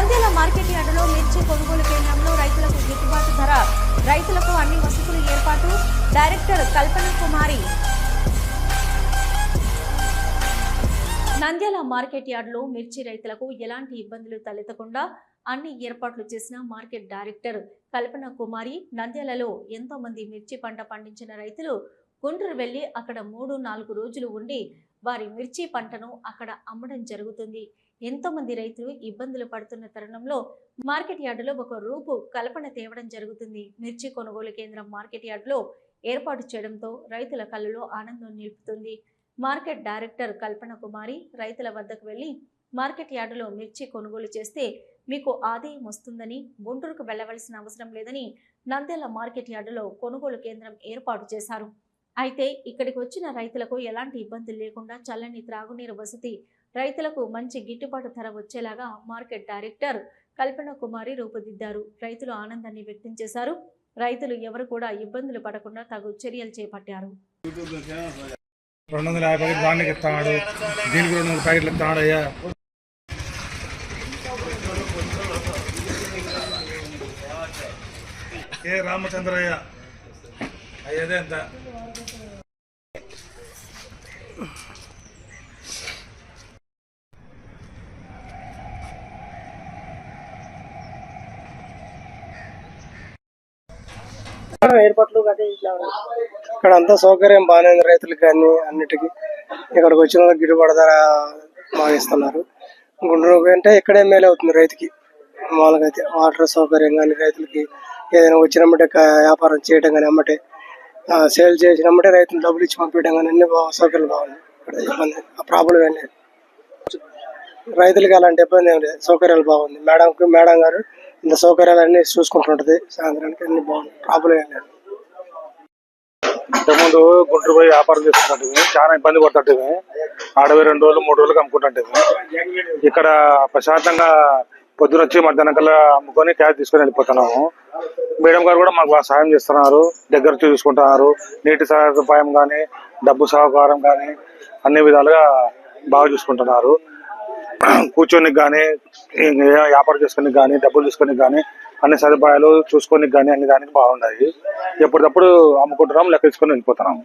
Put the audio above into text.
Nandyal market యార్డులో మిర్చి కొనుగోలు కేంద్రంలో రైతులకు గిట్టుబాటు ధర రైతులకు అన్ని వసతులు ఏర్పాటు డైరెక్టర్ కల్పన కుమారి. నంద్యాల మార్కెట్ యార్డులో మిర్చి రైతులకు ఎలాంటి ఇబ్బందులు తలెత్తకుండా అన్ని ఏర్పాట్లు చేసిన మార్కెట్ డైరెక్టర్ కల్పన కుమారి నంద్యాలలో ఎంతో మంది మిర్చి పంట పండించిన రైతులు గుంటూరు వెళ్ళి అక్కడ మూడు నాలుగు రోజులు ఉండి వారి మిర్చి పంటను అక్కడ అమ్మడం జరుగుతుంది. ఎంతో మంది రైతులు ఇబ్బందులు పడుతున్న తరుణంలో మార్కెట్ యార్డులో ఒక రూపు కల్పన తేవడం జరుగుతుంది. మిర్చి కొనుగోలు కేంద్రం మార్కెట్ యార్డులో ఏర్పాటు చేయడంతో రైతుల కళ్ళలో ఆనందం నిలుపుతుంది. మార్కెట్ డైరెక్టర్ కల్పన కుమారి రైతుల వద్దకు వెళ్ళి మార్కెట్ యార్డులో మిర్చి కొనుగోలు చేస్తే మీకు ఆదాయం వస్తుందని గుంటూరుకు వెళ్ళవలసిన అవసరం లేదని నంద్యాల మార్కెట్ యార్డులో కొనుగోలు కేంద్రం ఏర్పాటు చేశారు. అయితే ఇక్కడికి వచ్చిన రైతులకు ఎలాంటి ఇబ్బందులు లేకుండా చల్లని త్రాగునీరు వసతి రైతులకు మంచి గిట్టుబాటు ధర వచ్చేలాగా మార్కెట్ డైరెక్టర్ కల్పన కుమారి రూపుదిద్దారు. రైతులు ఆనందాన్ని వ్యక్తం చేశారు. రైతులు ఎవరు కూడా ఇబ్బందులు పడకుండా తగు చర్యలు చేపట్టారు. రెండు వందల యాభై దానికి ఇస్తాడు దీనికి రెండు వందల ప్యాకెట్లు ఇస్తాడు అయ్యా. ఏ రామచంద్రయ్య? ఏర్పాట్లు ఇక్కడ అంతా సౌకర్యం బాగానే ఉంది రైతులకు కానీ అన్నిటికీ. ఇక్కడికి వచ్చిన వాళ్ళకి గిట్టుబాటు ధర బాగా ఇస్తున్నారు గుంటూరు అంటే ఇక్కడే మేలు అవుతుంది రైతుకి. మామూలుగా అయితే వాటర్ సౌకర్యం కానీ రైతులకి ఏదైనా వచ్చినమ్మటే వ్యాపారం చేయడం కానీ అమ్మటే సేల్ చేసినమ్మటే రైతులు డబ్బులు ఇచ్చి పంపించడం కానీ అన్ని సౌకర్యాలు బాగున్నాయి. ఇక్కడ ఇబ్బంది ఆ ప్రాబ్లం ఏం లేదు. రైతులకి అలాంటి ఇబ్బంది ఏం లేదు. సౌకర్యాలు బాగుంది మేడంకి మేడం గారు ఇంత సౌకర్యాలు అన్ని చూసుకుంటుంటది సాయంత్రానికి అన్ని బాగుంది ప్రాబ్లం ఏం లేదు. ఇంతకుముందు గుంటూరు పోయి వ్యాపారం చేసుకుంటుంటే చాలా ఇబ్బంది పడుతుంటే ఆడవి రెండు రోజులు మూడు రోజులు అమ్ముకుంటుంటే ఇక్కడ ప్రశాంతంగా పొద్దున వచ్చి మధ్యాహ్నం కల్లా అమ్ముకొని క్యాష్ తీసుకొని వెళ్ళిపోతున్నాము. మేడం గారు కూడా మాకు సహాయం చేస్తున్నారు దగ్గర చూసుకుంటున్నారు. నీటి సదుపాయం కానీ డబ్బు సహకారం కానీ అన్ని విధాలుగా బాగా చూసుకుంటున్నారు. కూర్చొని కానీ వ్యాపారం చేసుకొని కానీ డబ్బులు తీసుకొని కానీ అన్ని సదుపాయాలు చూసుకొని కానీ అన్ని దానికి బాగున్నాయి. ఎప్పటికప్పుడు అమ్ముకుంటున్నాం లెక్క తీసుకొని వెళ్ళిపోతున్నాం.